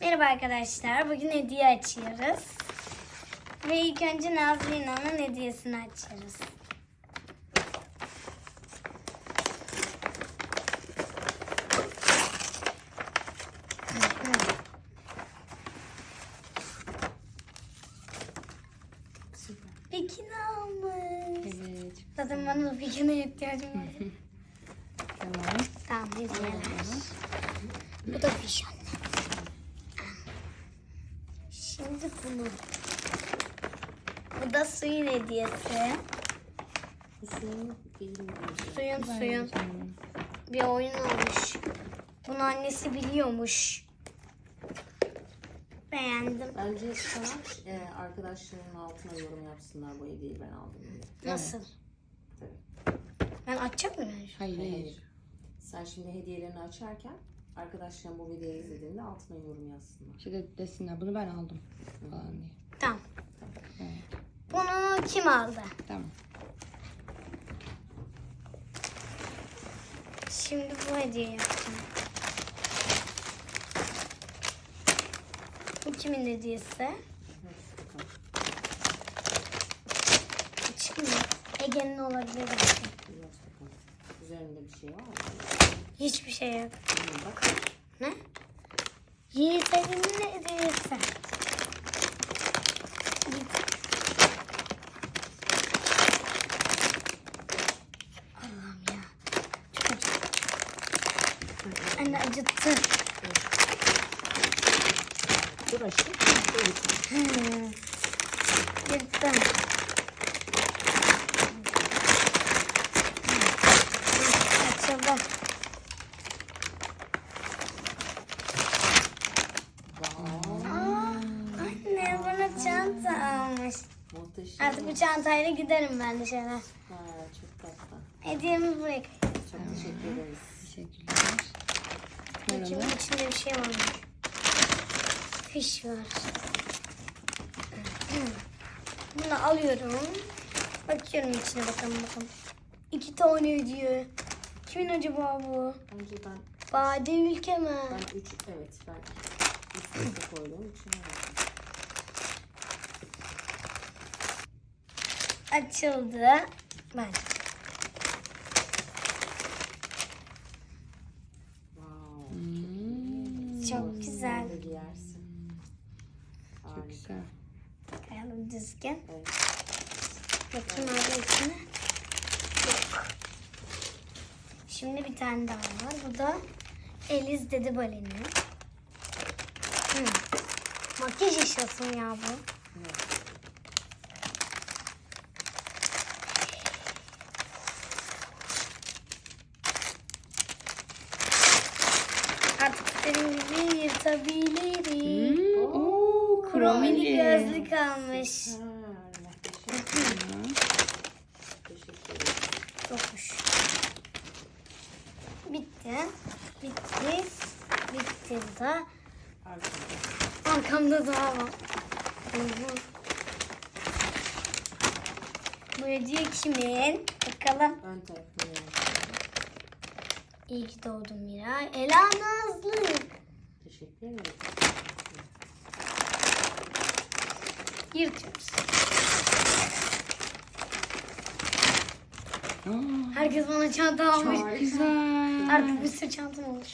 Merhaba arkadaşlar. Bugün hediye açıyoruz. Ve ilk önce Nazlı İnan'ın hediyesini açıyoruz. Bikini almış. Evet. Zaten bana da bikiniye ihtiyacım var. Tamam. tamam hediyeler. Bu da fiş anne. Şimdi bunu. Bu da suyun hediyesi. Bu suyun? Suyun suyun. Bir oyun olmuş. Bunu annesi biliyormuş. Beğendim. Bence sana e, arkadaşlarının altına yorum yapsınlar bu hediyeyi ben aldım diye. Nasıl? Tabii. Ben açacak mıyım? Hayır hayır. Hayır. Sen şimdi hediyelerini açarken arkadaşların bu videoyu izlediğinde altına yorum yazsınlar. İşte desinler bunu ben aldım falan diye. Tamam. Evet. Bunu kim aldı? Tamam. Şimdi bu hediye yapacağım. Bu kimin hediyesi? Ege'nin olabilir belki. Üzerinde bir şey var mı? Hiçbir şey yok. Hı, Bak. Ne? Yiğit Ege'nin hediyesi. Allah'ım ya. Çok acıttı. Anne acıttı. Dur aşkım. Hmm. Yırttım. Açıldı. Wow. Aa, anne bana çanta almış. Muhteşem. Artık bu çantayla giderim ben dışarı. Ha, çok tatlı. Hediyemi koyayım. Çok teşekkür ederiz. Teşekkürler. Bakayım içinde bir şey varmış. Fiş var. Bunu alıyorum. Bakıyorum içine bakalım bakalım. İki tane hediye. Kimin acaba bu? Bence ben Bade ülke mi? ben üç evet ben üst üste koyduğum için Açıldı. Ben. Hmm, Çok güzel. Çok Harika. güzel. Koyalım düzgün. Evet. Bakayım abi içine. Yok. Şimdi bir tane daha var. Bu da Eliz dedi baleni. Hmm. Makyaj eşyası ya bu? evet. Artık istediğim gibi yırtabilirim. Hmm, oo, Kromili kromili. Gözlük almış. Ha, muhteşem. Tamam. Teşekkür ederim. Yokmuş. Bitti. Bitti. Bitti da. Arkamda daha var. Bu hediye kimin? Bakalım. Ön. İyi ki doğdun Miray. Ela Nazlı. Teşekkür ederim. Yırtıyoruz. Aa, Herkes bana çanta almış. çok güzel. Artık bir sürü çantam olur.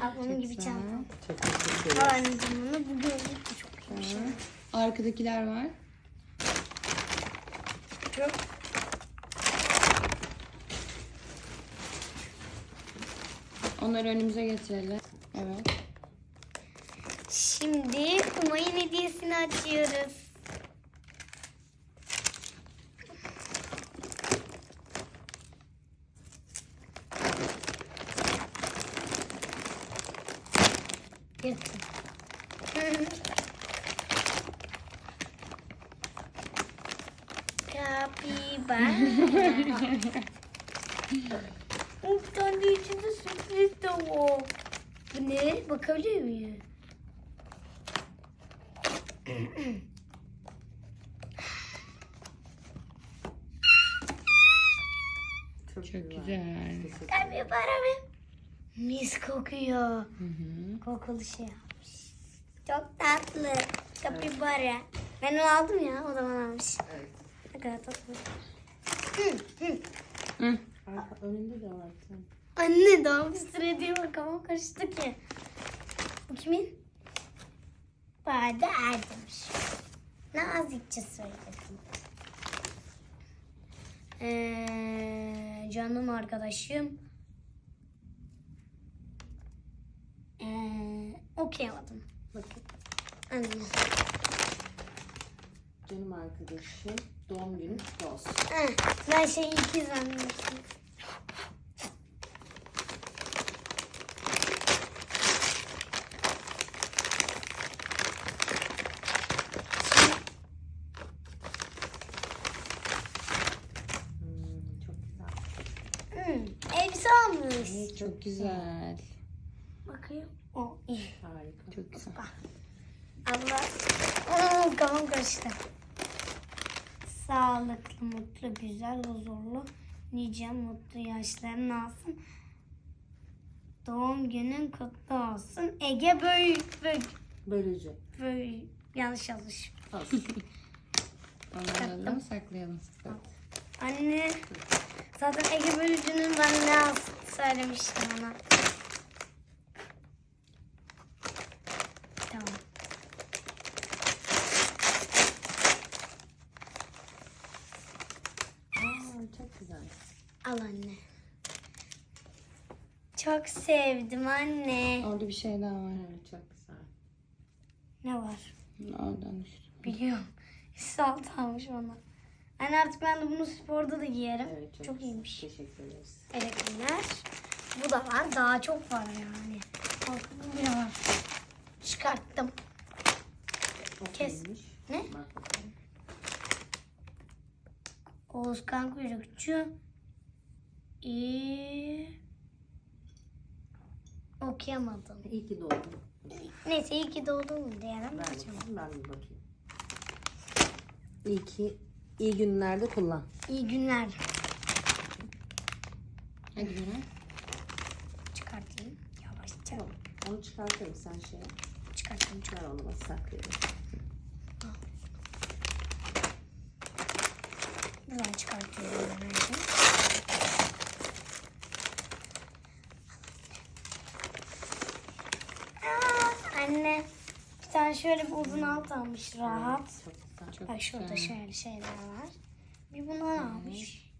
Ablamın gibi güzel. çantam. Çok teşekkür Al ederim. anneciğim bunu. Bu gözlük de çok iyiymiş. Tamam. Arkadakiler var. Çok. Onları önümüze getirelim. Evet. Şimdi Umay'ın hediyesini açıyoruz. Yırttım. Kapibara. De içinde sürpriz de var. Bu ne? Bakabilir miyim? Çok, Çok güzel. Teşekkür Kapibara mı? Mis kokuyor. Hı hı. Kokulu şey yapmış. Çok tatlı. Kapibara. Ben onu aldım ya o zaman almış. Evet. Ne kadar tatlı. Hı, hı. Hı. Arka, önünde de var. bir. Anne daha bir süre diye kafam karıştı ki. Bu kimin? Bade Erdemir. Nazikçe söyledim. Ee, canım arkadaşım. Ee, okuyamadım. Bakın. Anne. Canım arkadaşım. Doğum günü kutlu olsun. Eh, ben şey iki zannettim. Çok güzel. Bakayım. O iyi. Harika. Çok güzel. Allah. Aa, kafam karıştı. Sağlıklı, mutlu, güzel, huzurlu, nice mutlu yaşların olsun. Doğum günün kutlu olsun. Ege Büyük Büyük. Bölücü. Büyük. Yanlış yazmış. Olsun. Onları saklayalım. Anne. Zaten Ege Bölücü'nün ben ne söylemiştim ona. Tamam. Aa, çok güzel. Al anne. Çok sevdim anne. Orada bir şey daha var. Evet, çok güzel. Ne var? Oradan düştü. Biliyorum. Salt almış bana. Anne artık ben de bunu sporda da giyerim. Evet, çok, çok iyiymiş. Teşekkür ederiz. Elektrikler. Bu da var. Daha çok var yani. Bu bile var. Çıkarttım. O Kes. kimmiş? Ne? Bak. Oğuzkan Kuyrukçu. İyi. Okuyamadım. İyi ki doğdun. Neyse iyi ki doğdun diyelim. Bakayım, ben bir bakayım. İyi ki iyi günlerde kullan. İyi günler. Hadi Miray. Çıkartayım. Yavaşça Tamam. Onu çıkartırım sen şey. yap. çıkartayım. Ver onu bak saklayalım. Buradan çıkartıyorum ben önce. Aa, Anne bir tane şöyle bir uzun alt almış rahat. Çok. Çok Bak şurada güzel. şöyle şeyler var. Bir bundan almış.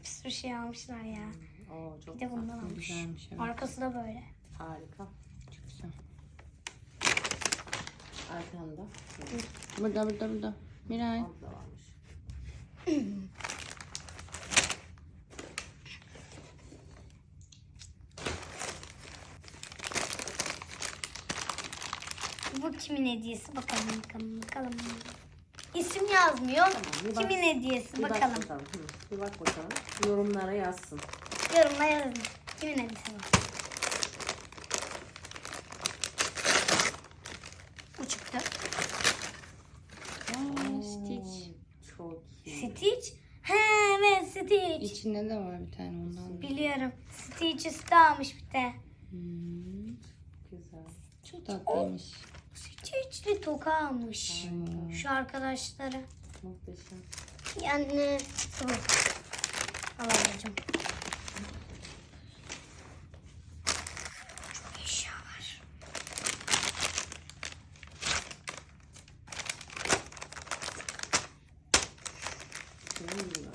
Bir sürü şey almışlar ya. Oo, çok Bir de bundan almış. Güzelmiş evet. Arkası da böyle. Harika. Çok güzel. Arkanda. Burada burada burada. Miray. Orada varmış. kimin hediyesi? Bakalım bakalım bakalım. İsim yazmıyor. Tamam, bak- kimin hediyesi? Bir bak bakalım. bakalım. Hı, bir bak bakalım. Yorumlara yazsın. Yorumla yazın. Kimin hediyesi bu? Bu çıktı. Aa, Stitch. Çok iyi. Stitch. He evet Stitch. İçinde de var bir tane ondan. Biliyorum. Stitch üstü almış bir de. Hmm, Güzel. çok tatlıymış. Stitch'li toka almış. Şu arkadaşları. Muhteşem. Yani bu. Al ablacığım. Çok eşya var. Senin gibi.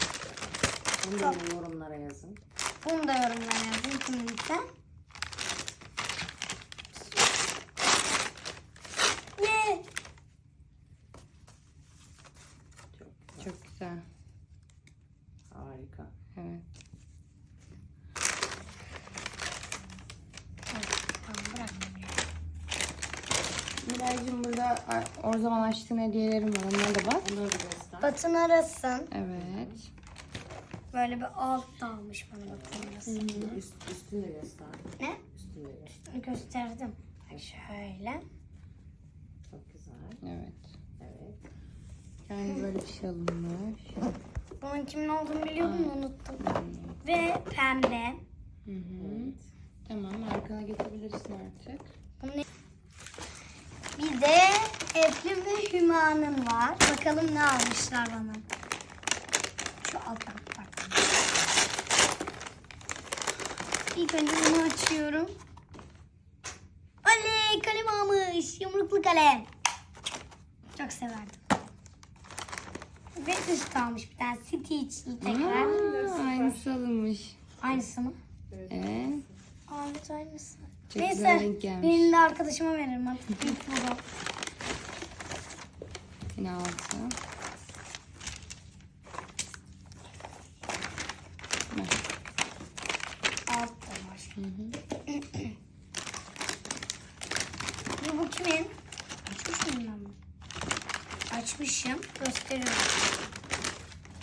Bunu da yorumlara yazın. Bunu da yorumlara yazın kiminse. Ne? Çok güzel. Çok güzel. Harika. Evet. Tamam bırak. Miraycığım burada o zaman açtığın hediyelerim var. Onlara da bak. Onları da göster. Batın arasın. Evet. Böyle bir alt almış bana batın arasın. Üst, üstünü de göster. Ne? Üstünü de göster. Gösterdim. Bak şöyle. Çok güzel. Evet. Evet. Yani böyle bir şey alınmış. Bunun kimin olduğunu biliyordum da unuttum. Ve pembe. Hı hı. Evet. Tamam arkana geçebilirsin artık. Bunu- Bir de Eflin ve Hüma'nın var. Bakalım ne almışlar bana. Şu alttan bak. İlk önce bunu açıyorum. Oley kalem almış. Yumruklu kalem. Çok severdim. Ve üst almış bir tane Stitch'li tekrar. Aa, aynısı alınmış. Aynısı mı? Evet. Evet aynısı. Çok Neyse güzel renk gelmiş. birini de arkadaşıma veririm artık. Bu da. Yine altı. Alt da var. Hı hı. Bu, bu kimin? Açmış mıyım ben bunu? Açmışım. Gösteriyorum.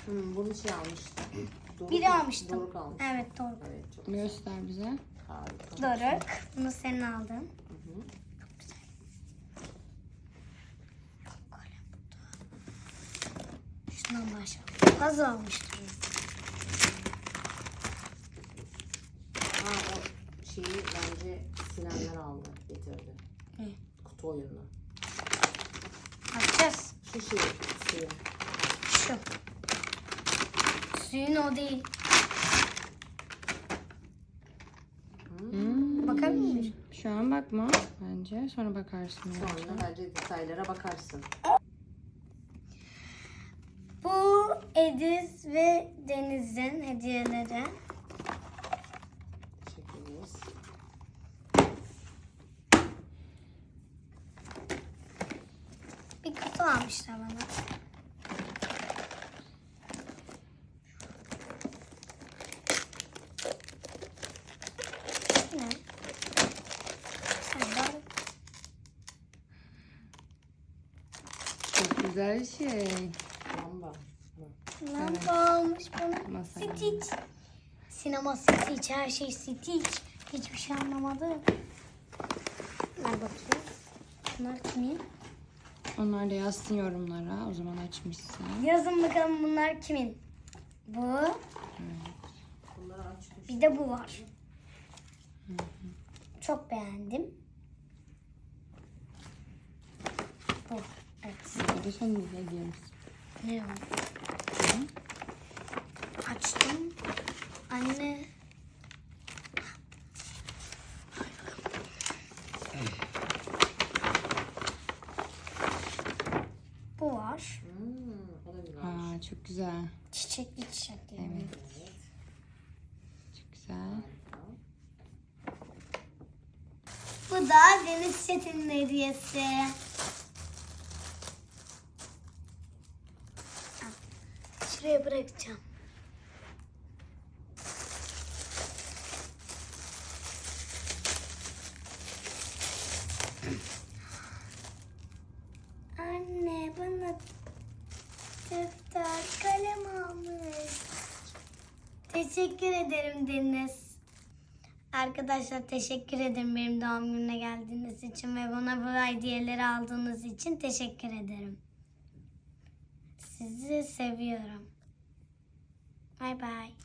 Hmm, bunu şey almıştı. Biri almıştım. Doruk almış. Evet doğru. Evet çok Göster bize. Harika. Doruk. Bunu senin aldın. Hı hı. Kalem burada. Şundan başlayalım. Az almıştım. Ha o şeyi bence Sinanlar aldı, getirdi. Ne? Kutu oyununu. Açacağız. Şu şey, suyu. Şu. Suyun o değil. Hmm. Bakar mıyız? Şu an bakma bence. Sonra bakarsın. belki. Sonra bence detaylara bakarsın. Bu Ediz ve Deniz'in hediyeleri. Teşekkür ederiz. Bir kutu almışlar bana. Ne? Sen de Çok güzel şey. Lamba. Hı. Lamba almış bana. Masa Stitch. Sinema Stitch. Her şey Stitch. Hiçbir şey anlamadım. Ver bakayım. Bunlar kimin? Onlar da yazsın yorumlara. O zaman açmışsın. Yazın bakalım bunlar kimin? Bu. Açmış. Bir de bu var. Çok beğendim. Bu. Evet. Bu da senin hediyemiz. Ne o? Açtım. Anne. Bu var. Hmm, o da güzelmiş. Aa çok güzel. Çiçekli çiçekli. Evet. Evet. Çok güzel. Bu da Deniz Çetin'in hediyesi. Şuraya bırakacağım. Anne bana defter kalem almış. Teşekkür ederim Deniz. Arkadaşlar teşekkür ederim benim doğum gününe geldiğiniz için ve bana bu hediyeleri aldığınız için teşekkür ederim. Sizi seviyorum. Bay bay.